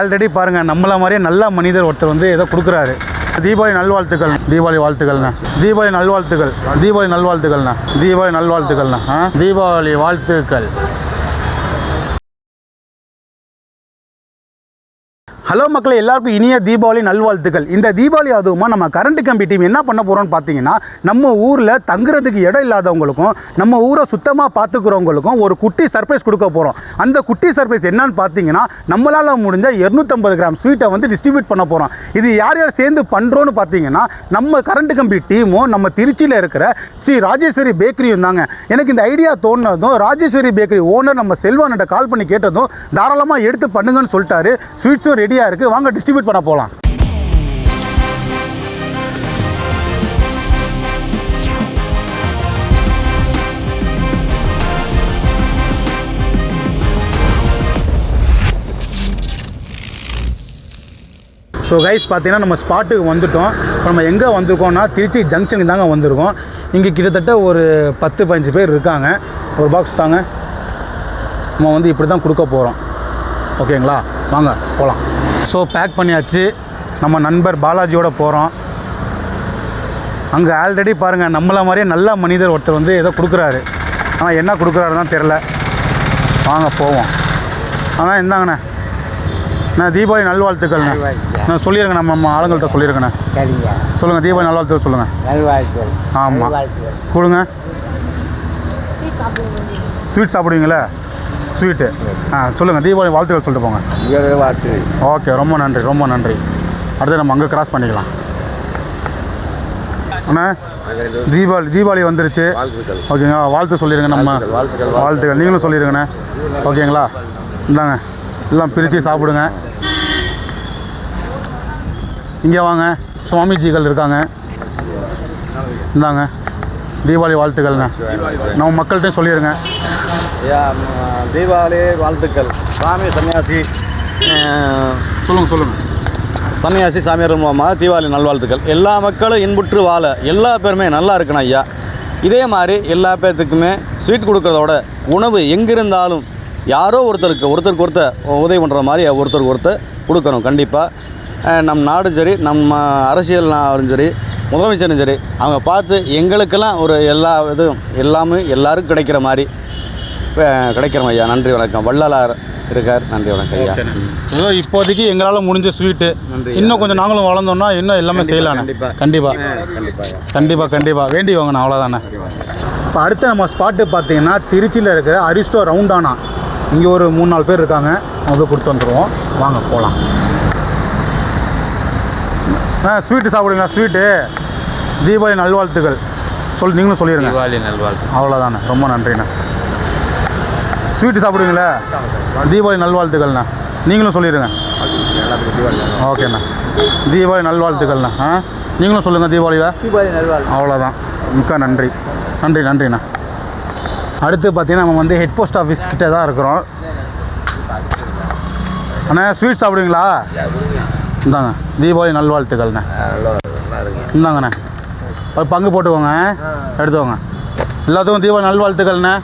Already பாருங்க நம்மள மாதிரியே நல்ல மனிதர் ஒருத்தர் வந்து ஏதோ கொடுக்குறாரு. தீபாவளி நல்வாழ்த்துக்கள் தீபாவளி வாழ்த்துக்கள்ண்ணா. தீபாவளி நல்வாழ்த்துக்கள் தீபாவளி நல்வாழ்த்துக்கள்ண்ணா. தீபாவளி நல்வாழ்த்துக்கள்ண்ணா தீபாவளி வாழ்த்துக்கள். ஹலோ மக்களை எல்லாருக்கும் இனிய தீபாவளி நல்வாழ்த்துக்கள். இந்த தீபாவளி அதுவுமா நம்ம கரண்ட் கம்பி டீம் என்ன பண்ண போகிறோம்னு பார்த்தீங்கன்னா நம்ம ஊரில் தங்குறதுக்கு இடம் இல்லாதவங்களுக்கும் நம்ம ஊரை சுத்தமாக பார்த்துக்கிறவங்களுக்கும் ஒரு குட்டி சர்ப்ரைஸ் கொடுக்க போகிறோம் அந்த குட்டி சர்ப்ரைஸ் என்னன்னு பார்த்தீங்கன்னா நம்மளால் முடிஞ்ச 250 கிராம் ஸ்வீட்டை வந்து டிஸ்ட்ரிபியூட் பண்ண போகிறோம் இது யார் யார் சேர்ந்து பண்ணுறோன்னு பார்த்தீங்கன்னா நம்ம கரண்ட் கம்பி டீமும் நம்ம திருச்சியில் இருக்கிற ஸ்ரீ ராஜேஸ்வரி பேக்கரியும் தாங்க. எனக்கு இந்த ஐடியா தோணுனதும் ராஜேஸ்வரி பேக்கரி ஓனர் நம்ம செல்வான்கிட்ட கால் பண்ணி கேட்டதும் தாராளமாக எடுத்து பண்ணுங்கன்னு சொல்லிட்டாரு. ஸ்வீட்ஸும் ரெடியாக இருக்குது வாங்க டிஸ்ட்ரிபியூட் பண்ண போகலாம் ஸோ கைஸ் பார்த்தீங்கன்னா நம்ம ஸ்பாட்டுக்கு வந்துட்டோம். இப்போ நம்ம எங்கே வந்திருக்கோம்னா திருச்சி ஜங்ஷனுக்கு தாங்க வந்திருக்கோம். இங்கே கிட்டத்தட்ட ஒரு பத்து பதினஞ்சு பேர் இருக்காங்க. ஒரு பாக்ஸ் தாங்க. நம்ம வந்து இப்படி தான் கொடுக்க போகிறோம் ஓகேங்களா வாங்க போகலாம் ஸோ பேக் பண்ணியாச்சு. நம்ம நண்பர் பாலாஜியோட போகிறோம் அங்கே ஆல்ரெடி பாருங்கள் நம்மள மாதிரியே நல்ல மனிதர் ஒருத்தர் வந்து ஏதோ கொடுக்குறாரு. ஆனால் என்ன கொடுக்குறாருன்னு தெரில வாங்க போவோம். ஆனால் இந்தாங்கண்ணே. நான் தீபாவளி நல்வாழ்த்துக்கள்ண்ணே. நான் சொல்லிடுங்க நம்ம நம்ம ஆளுங்கள்ட்ட சொல்லியிருக்கேண்ணே சரிங்க. சொல்லுங்கள் தீபாவளி நல்வாழ்த்துக்கள் சொல்லுங்கள் நல்வாழ்த்துக்கள். ஆமாம் கொடுங்க. ஸ்வீட் சாப்பிடுவீங்களே? ஸ்வீட்டு ஆ சொல்லுங்கள் தீபாவளி வாழ்த்துக்கள் சொல்லிட்டு போங்க. வாழ்த்து. ஓகே ரொம்ப நன்றி ரொம்ப நன்றி. அடுத்து நம்ம அங்கே கிராஸ் பண்ணிக்கலாம். அண்ணா தீபாவளி தீபாவளி வந்துருச்சு. வாழ்த்துக்கள். ஓகேங்களா வாழ்த்து சொல்லிடுங்க நம்ம. வாழ்த்துக்கள், வாழ்த்துக்கள், வாழ்த்துக்கள். நீங்களும் சொல்லிடுங்கண்ணே ஓகேங்களா இந்தாங்க எல்லாம் பிரித்து சாப்பிடுங்க. இங்கே வாங்க சுவாமிஜிகள் இருக்காங்க. இந்தாங்க. தீபாவளி வாழ்த்துக்கள்ண்ணே. நம்ம மக்கள்கிட்டையும் சொல்லிடுங்க தீபாவளி வாழ்த்துக்கள். சாமி சன்னியாசி சொல்லுங்கள் சொல்லுங்கள் சன்னியாசி சாமியார் மூலமாக தீபாவளி நல்வாழ்த்துக்கள். எல்லா மக்களும் இன்புற்று வாழ எல்லா பேருமே நல்லா இருக்கணும் ஐயா. இதே மாதிரி எல்லா பேர்த்துக்குமே ஸ்வீட் கொடுக்கறதோட உணவு எங்கிருந்தாலும் யாரோ ஒருத்தருக்கு ஒருத்தருக்கு ஒருத்தர் உதவி பண்ணுற மாதிரி ஒருத்தருக்கு ஒருத்தர் கொடுக்கணும் கண்டிப்பாக நம் நாடும் சரி நம்ம அரசியல்னாலும் சரி முதலமைச்சரும் சரி அவங்க பார்த்து எங்களுக்கெல்லாம் ஒரு எல்லா இதுவும் எல்லாமே எல்லாருக்கும் கிடைக்கிற மாதிரி கிடைக்கிறோம் ஐயா. நன்றி வணக்கம். வள்ளலார் இருக்கார். நன்றி வணக்கம் ஐயா. ஏதோ இப்போதைக்கு எங்களால் முடிஞ்ச ஸ்வீட்டு நன்றி. இன்னும் கொஞ்சம் நாங்களும் வளர்ந்தோம்னா இன்னும் எல்லாமே செய்யலாம் கண்டிப்பா. கண்டிப்பாக கண்டிப்பாக கண்டிப்பாக கண்டிப்பாக வேண்டி வாங்கண்ணா அவ்வளோதானே இப்போ அடுத்து நம்ம ஸ்பாட்டு பார்த்தீங்கன்னா திருச்சியில் இருக்கிற அரிஸ்டோ ரவுண்டானா. இங்கே ஒரு மூணு நாலு பேர் இருக்காங்க. அவங்க போய் கொடுத்து வந்துடுவோம் வாங்க போகலாம் ஆ ஸ்வீட்டு சாப்பிடுங்களா ஸ்வீட்டு தீபாவளி நல்வாழ்த்துக்கள். சொல் நீங்களும் சொல்லிடுங்க தீபாவளி நல்வாழ்த்து. அவ்வளோதாண்ணே ரொம்ப நன்றிண்ணே. ஸ்வீட்டு சாப்பிடுவீங்களா? தீபாவளி நல்வாழ்த்துக்கள்ண்ணா. நீங்களும் சொல்லிடுங்க ஓகேண்ணா. தீபாவளி நல்வாழ்த்துக்கள்ண்ணா ஆ? நீங்களும் சொல்லுங்கள் தீபாவளியில் தீபாவளி நல்வாழ்த்து. அவ்வளோதான். மிக்க நன்றி. நன்றி நன்றிண்ணா. அடுத்து பார்த்தீங்கன்னா நம்ம வந்து ஹெட் போஸ்ட் ஆஃபீஸ் கிட்ட தான் இருக்கிறோம். அண்ணா ஸ்வீட் சாப்பிடுவீங்களா? இந்தாங்க. தீபாவளி நல்வாழ்த்துக்கள்ண்ணே. இந்தாங்கண்ணே. ஒரு பங்கு போட்டுக்கோங்க. எடுத்துக்கோங்க. எல்லாத்துக்கும் தீபாவளி நல்வாழ்த்துக்கள்ண்ணே.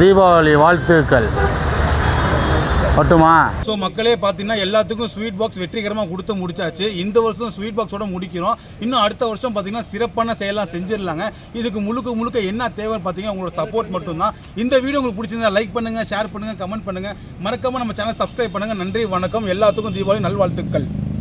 தீபாவளி வாழ்த்துக்கள். மட்டுமா ஸோ மக்களே பார்த்தீங்கன்னா எல்லாத்துக்கும் ஸ்வீட் பாக்ஸ் வெற்றிகரமாக கொடுத்து முடிச்சாச்சு. இந்த வருஷம் ஸ்வீட் பாக்ஸோட முடிக்கிறோம். இன்னும் அடுத்த வருஷம் பார்த்தீங்கன்னா சிறப்பான செயலாம் செஞ்சிடலாங்க. இதுக்கு முழுக்க முழுக்க என்ன தேவைன்னு பார்த்தீங்கன்னா உங்களோட சப்போர்ட் மட்டும்தான். இந்த வீடியோ உங்களுக்கு பிடிச்சிருந்தா லைக் பண்ணுங்கள் ஷேர் பண்ணுங்கள் கமெண்ட் பண்ணுங்கள் மறக்காமல் நம்ம சேனல் சப்ஸ்கிரைப் பண்ணுங்கள் நன்றி வணக்கம். எல்லாத்துக்கும் தீபாவளி நல்வாழ்த்துக்கள்.